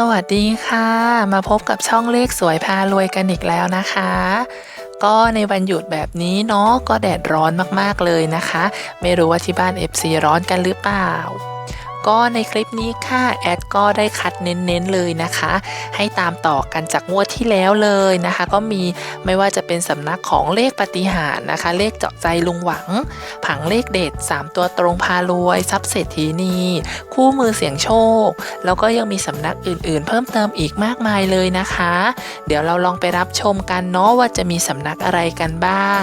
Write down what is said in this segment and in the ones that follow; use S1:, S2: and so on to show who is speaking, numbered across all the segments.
S1: สวัสดีค่ะ มาพบกับช่องเลขสวยพารวยกันอีกแล้วนะคะ ก็ในวันหยุดแบบนี้เนาะก็แดดร้อนมากๆเลยนะคะ ไม่รู้ว่าที่บ้าน FC ร้อนกันหรือเปล่า ก็ในคลิปนี้ค่ะแอดก็ได้คัดเน้นๆเลยนะคะ ให้ตามต่อกันจากงวดที่แล้วเลยนะคะ ก็มีไม่ว่าจะเป็นสำนักของเลขปฏิหารนะคะ เลขเจาะใจลุงหวัง ผังเลขเด็ด 3 ตัวตรงพารวย ทรัพย์เศรษฐีนีคู่มือเสียงโชค แล้วก็ยังมีสำนักอื่นๆ เพิ่มเติมอีกมากมายเลยนะคะ เดี๋ยวเราลองไปรับชมกันเนาะว่าจะมีสำนักอะไรกันบ้าง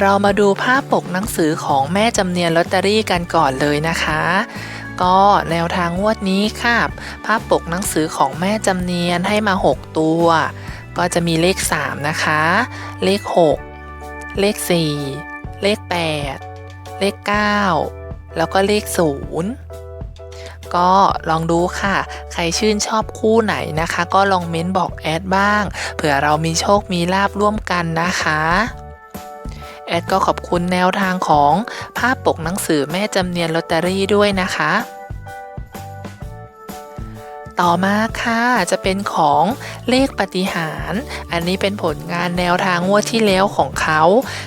S1: เรามาดูภาพปกหนังสือของแม่จำเนียนลอตเตอรี่กันก่อนเลยนะคะ ก็แนวทางงวดนี้ค่ะ ภาพปกหนังสือของแม่จำเนียนให้มา 6 ตัว ก็จะมีเลข 3 นะคะ เลข 6 เลข 4 เลข 8 เลข 9 แล้วก็เลข 0 ก็ลองดูค่ะ ใครชื่นชอบคู่ไหนนะคะ ก็ลองเม้นบอกแอดบ้าง เผื่อเรามีโชคมีลาบร่วมกันนะคะ แอดก็ขอบคุณแนวทางของภาพปกหนังสือแม่จำเนียนลอตเตอรี่ด้วยนะคะ ต่อมาค่ะจะเป็นของเลขปฏิหาร อันนี้เป็นผลงานแนวทางงวดที่แล้วของเขา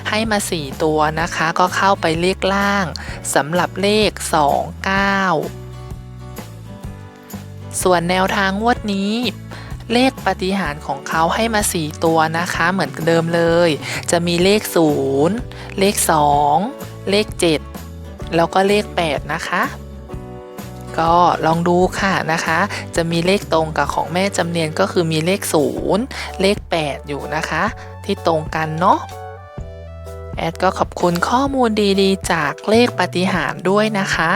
S1: ให้มา 4 ตัวนะคะ ก็เข้าไปเลขล่างสำหรับเลข 2 9ส่วนแนวทางงวดนี้ เลขปฏิหารของเขาให้มา 4 ตัวนะคะ เหมือนเดิมเลย จะมีเลข 0 เลข 2 เลข 7 แล้วก็เลข 8 นะคะ ก็ลองดูค่ะนะคะ จะมีเลขตรงกับของแม่จำเนียนก็คือมีเลข 0 เลข 8 อยู่นะคะ ที่ตรงกันเนาะแอดก็ขอบคุณข้อมูลดีๆ จากเลขปฏิหารด้วยนะคะ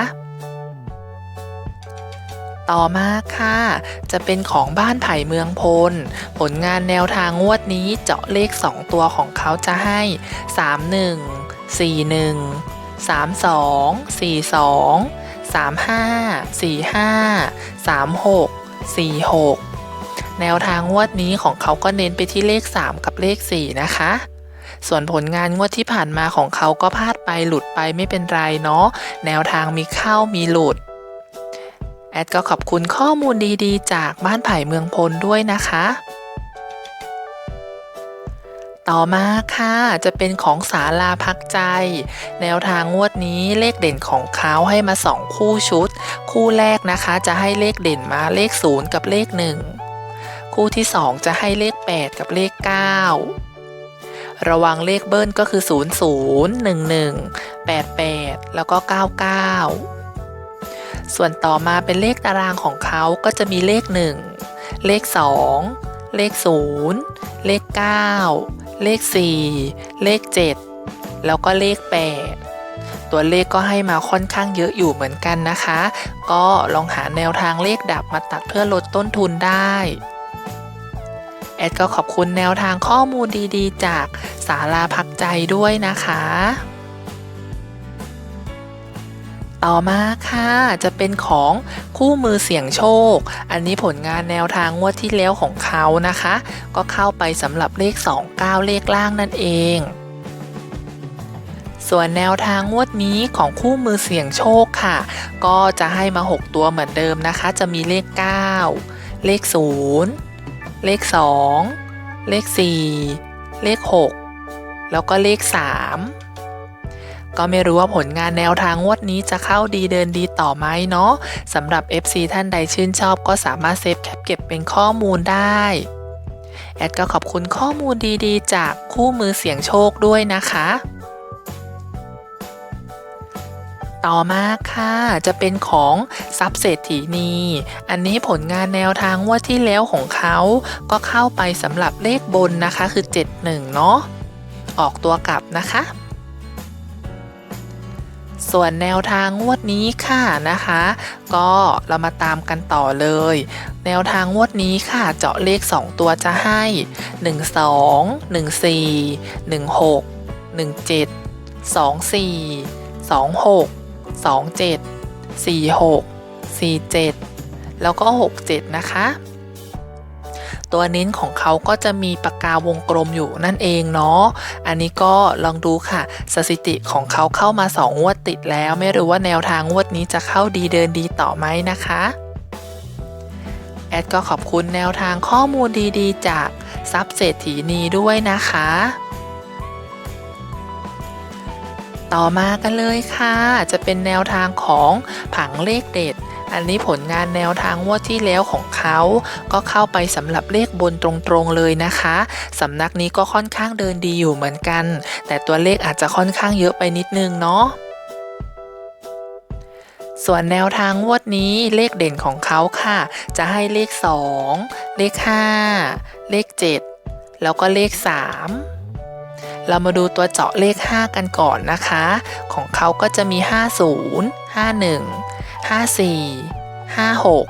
S1: ต่อมาค่ะ จะเป็นของบ้านไผ่เมืองพล ผลงานแนวทางงวดนี้เจาะเลข 2 ตัวของเขาจะให้ 31 41 32 42 35 45 36 46 แนวทางงวดนี้ของเขาก็เน้นไปที่เลข 3 กับเลข 4 นะคะ ส่วนผลงานงวดที่ผ่านมาของเขาก็พลาดไปหลุดไปไม่เป็นไรเนาะ แนวทางมีเข้ามีหลุด แอดก็ขอบคุณข้อมูลดีๆ จากบ้านไผ่เมืองพลด้วยนะคะ ต่อมาค่ะจะเป็นของศาลาพักใจ แนวทางงวดนี้เลขเด่นของเขาให้มา 2 คู่ชุด คู่แรกนะคะจะให้เลขเด่นมาเลข 0 กับเลข 1 คู่ที่ 2 จะให้เลข 8 กับเลข 9 ระวังเลขเบิ้ลก็คือ 0 0 1 1 8 8 แล้วก็ 99 ส่วนต่อมาเป็นเลขตารางของเขาก็จะมีเลข 1 เลข 2 เลข 0 เลข 9 เลข 4 เลข 7 แล้วก็เลข 8 ตัวเลขก็ให้มาค่อนข้างเยอะอยู่เหมือนกันนะคะ ก็ลองหาแนวทางเลขดับมาตัดเพื่อลดต้นทุนได้แอดก็ขอบคุณแนวทางข้อมูลดีๆ จากสาราพักใจด้วยนะคะ ต่อมาค่ะจะเป็นของคู่มือเสี่ยงโชค อันนี้ผลงานแนวทางงวดที่แล้วของเขานะคะ ก็เข้าไปสำหรับเลข 29 เลขล่างนั่นเอง ส่วนแนวทางงวดนี้ของคู่มือเสี่ยงโชคค่ะ ก็จะให้มา 6 ตัวเหมือนเดิมนะคะ จะมีเลข 9 เลข 0 เลข 2 เลข 4 เลข 6 แล้วก็เลข 3 ก็ไม่รู้ว่าผลงานแนวทางงวดนี้จะเข้าดีเดินดีต่อไหมเนาะสำหรับ FC ท่านใดชื่นชอบก็สามารถเซฟแคปเก็บเป็นข้อมูลได้แอดก็ขอบคุณข้อมูลดีๆ จากคู่มือเสียงโชคด้วยนะคะ ต่อมาค่ะ จะเป็นของทรัพย์เศรษฐีนี อันนี้ผลงานแนวทางงว่าที่แล้วของเขาก็เข้าไปสำหรับเลขบนนะคะคือ 71 เนาะออกตัวกลับนะคะ ส่วนแนวทางงวดนี้ค่ะนะคะ ก็เรามาตามกันต่อเลย แนวทางงวดนี้ค่ะเจาะเลข 2 ตัวจะให้ 1 2 1 4 1 6 1 7 2 4 2 6 2 7 4 6 4 7 แล้วก็ 6 7 นะคะ ตัวเน้นของเขาก็จะมีปากกาวงกลมอยู่นั่นเองเนาะอันนี้ก็ลองดูค่ะ สถิติของเขาเข้ามา 2 งวดติดแล้ว ไม่รู้ว่าแนวทางงวดนี้จะเข้าดีเดินดีต่อไหมนะคะแอดก็ขอบคุณแนวทางข้อมูลดีๆ จากซับเศรษฐีนีด้วยนะคะ ต่อมากันเลยค่ะ จะเป็นแนวทางของผังเลขเด็ด อันนี้ผลงานแนวทางงวดที่แล้วของเขาก็เข้าไปสำหรับเลขบนตรงๆเลยนะคะสำนักนี้ก็ค่อนข้างเดินดีอยู่เหมือนกัน แต่ตัวเลขอาจจะค่อนข้างเยอะไปนิดนึงเนาะส่วนแนวทางงวดนี้เลขเด่นของเขาค่ะ จะให้เลข 2 เลข 5 เลข 7 แล้วก็เลข 3เรามาดูตัวเจาะเลข 5 กันก่อนนะคะ ของเขาก็จะมี 50 51 54 56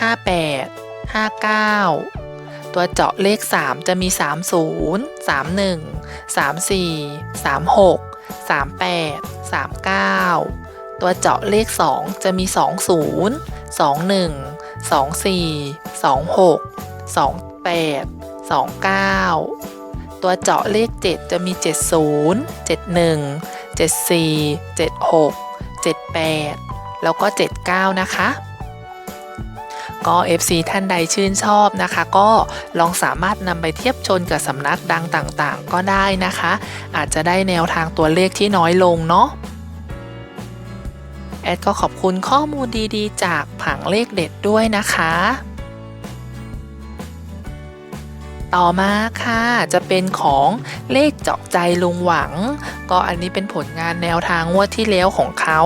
S1: 58 59ตัวเจาะเลข 3 จะมี 30 31 34 36 38 39 ตัวเจาะเลข 2 จะมี 20 21 24 26 28 29 ตัวเจาะเลข 7 จะมี 70 71 74 76 78 แล้วก็ 79 นะคะก็ FC ท่านใดชื่นชอบนะคะ ก็ลองสามารถนำไปเทียบชนกับสำนักดังต่างๆ ก็ได้นะคะ อาจจะได้แนวทางตัวเลขที่น้อยลงเนาะแอดก็ขอบคุณข้อมูลดีๆ จากผังเลขเด็ดด้วยนะคะ ต่อมาค่ะ จะเป็นของเลขเจาะใจลุงหวัง ก็อันนี้เป็นผลงานแนวทางงวดที่แล้วของเขา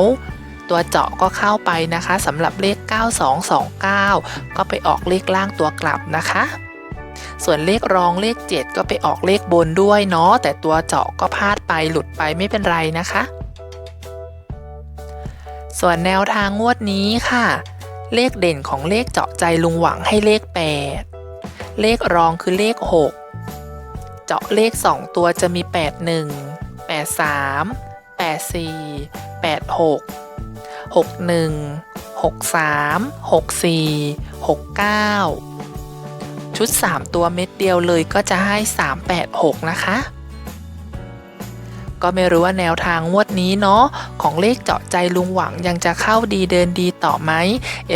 S1: ตัวเจาะก็เข้าไปนะคะสำหรับเลข 9229 ก็ไปออกเลขล่างตัวกลับนะคะ ส่วนเลขรองเลข 7 ก็ไปออกเลขบนด้วยเนาะแต่ตัวเจาะก็พลาดไปหลุดไปไม่เป็นไรนะคะ ส่วนแนวทางงวดนี้ค่ะ เลขเด่นของเลขเจาะใจลุงหวังให้เลข 8 เลขรองคือเลข6เจาะเลข 2 ตัวจะมี 81 83 84 86 61 63 64 69 ชุด 3 ตัวเม็ดเดียวเลยก็จะให้ 386 นะคะ ก็ไม่รู้ว่าแนวทางงวดนี้เนาะของเลขเจาะใจลุงหวังยังจะเข้าดีเดินดีต่อไหม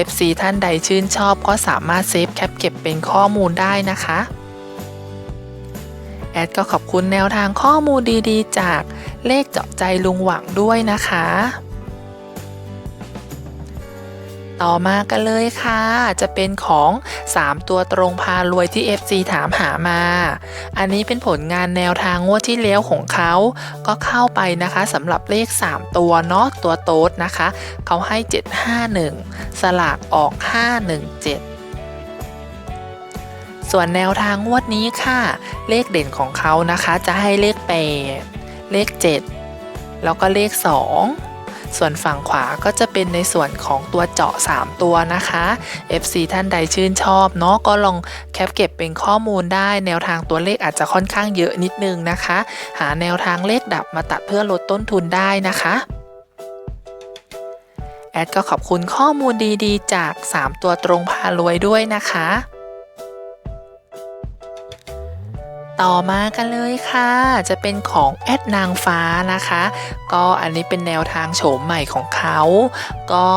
S1: FC ท่านใดชื่นชอบก็สามารถเซฟแคปเก็บเป็นข้อมูลได้นะคะแอดก็ขอบคุณแนวทางข้อมูลดีๆ จากเลขเจาะใจลุงหวังด้วยนะคะ ต่อมากันเลยค่ะ จะเป็นของ 3 ตัวตรงพารวยที่ FC ถามหามา อันนี้เป็นผลงานแนวทางงวดที่แล้วของเขา ก็เข้าไปนะคะสำหรับเลข 3 ตัวเนาะตัวโต๊ดนะคะ เขาให้ 751 สลากออก 517ส่วนแนวทางงวดนี้ค่ะ เลขเด่นของเขานะคะ จะให้เลข8เลข 7 แล้วก็เลข 2 ส่วนฝั่งขวาก็จะเป็นในส่วนของตัวเจาะ 3 ตัวนะคะ FC ท่านใดชื่นชอบเนาะก็ลองแคปเก็บเป็นข้อมูลได้ แนวทางตัวเลขอาจจะค่อนข้างเยอะนิดนึงนะคะ หาแนวทางเลขดับมาตัดเพื่อลดต้นทุนได้นะคะแอดก็ขอบคุณข้อมูลดีๆ จาก 3 ตัวตรงพารวยด้วยนะคะ ต่อมากันเลยค่ะ จะเป็นของแอดนางฟ้านะคะ ก็อันนี้เป็นแนวทางโฉมใหม่ของเขา ก็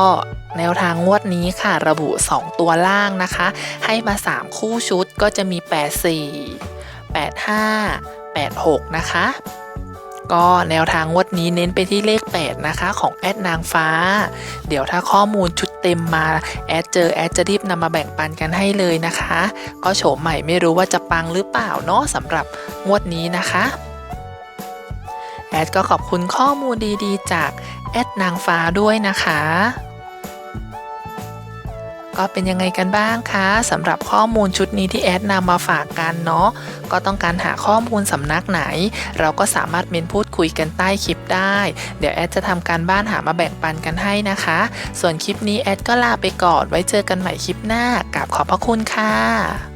S1: แนวทางงวดนี้ค่ะ ระบุ 2 ตัวล่างนะคะ ให้มา 3 คู่ชุดก็จะมี 84 85 86 นะคะ ก็แนวทางงวดนี้เน้นไปที่เลข 8 นะคะ ของแอดนางฟ้า เดี๋ยวถ้าข้อมูลชุดเต็มมา แอดเจอแอดจะรีบนำมาแบ่งปันกันให้เลยนะคะ ก็โฉมใหม่ไม่รู้ว่าจะปังหรือเปล่าเนาะสำหรับงวดนี้นะคะแอดก็ขอบคุณข้อมูลดีๆ จากแอดนางฟ้าด้วยนะคะ ก็เป็นยังไงกันบ้างคะสำหรับข้อมูลชุดนี้ที่แอดนำมาฝากกันเนาะก็ต้องการหาข้อมูลสำนักไหน เราก็สามารถเมนพูดคุยกันใต้คลิปได้ เดี๋ยวแอดจะทำการบ้านหามาแบ่งปันกันให้นะคะ ส่วนคลิปนี้แอดก็ลาไปก่อนไว้เจอกันใหม่คลิปหน้ากับขอบพระคุณค่ะ